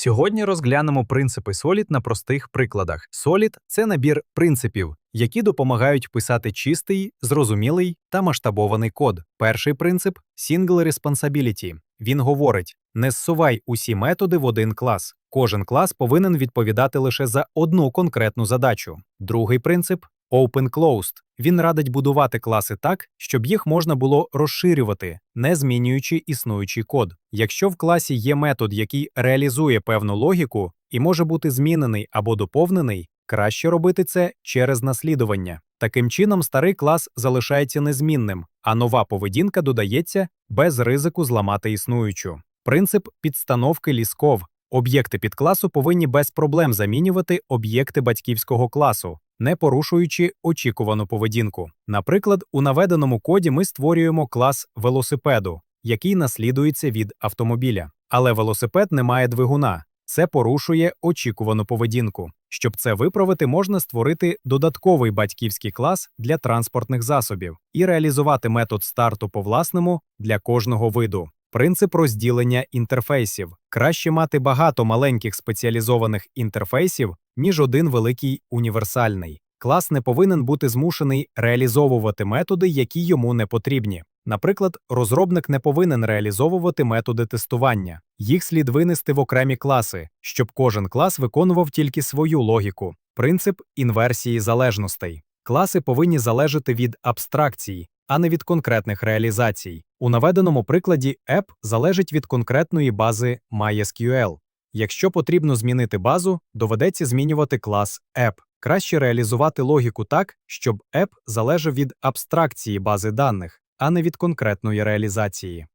Сьогодні розглянемо принципи Solid на простих прикладах. Solid – це набір принципів, які допомагають писати чистий, зрозумілий та масштабований код. Перший принцип Single Responsibility. Він говорить: не зсувай усі методи в один клас. Кожен клас повинен відповідати лише за одну конкретну задачу. Другий принцип Open Closed. Він радить будувати класи так, щоб їх можна було розширювати, не змінюючи існуючий код. Якщо в класі є метод, який реалізує певну логіку і може бути змінений або доповнений, краще робити це через наслідування. Таким чином, старий клас залишається незмінним, а нова поведінка додається без ризику зламати існуючу. Принцип підстановки лісков. Об'єкти підкласу повинні без проблем замінювати об'єкти батьківського класу, не порушуючи очікувану поведінку. Наприклад, у наведеному коді ми створюємо клас велосипеду, який наслідується від автомобіля. Але велосипед не має двигуна. Це порушує очікувану поведінку. Щоб це виправити, можна створити додатковий батьківський клас для транспортних засобів і реалізувати метод старту по власному для кожного виду. Принцип розділення інтерфейсів краще мати багато маленьких спеціалізованих інтерфейсів, ніж один великий універсальний. Клас не повинен бути змушений реалізовувати методи, які йому не потрібні. Наприклад, розробник не повинен реалізовувати методи тестування. Їх слід винести в окремі класи, щоб кожен клас виконував тільки свою логіку. Принцип інверсії залежностей. Класи повинні залежати від абстракцій, а не від конкретних реалізацій. У наведеному прикладі app залежить від конкретної бази MySQL. Якщо потрібно змінити базу, доведеться змінювати клас app. Краще реалізувати логіку так, щоб app залежав від абстракції бази даних, а не від конкретної реалізації.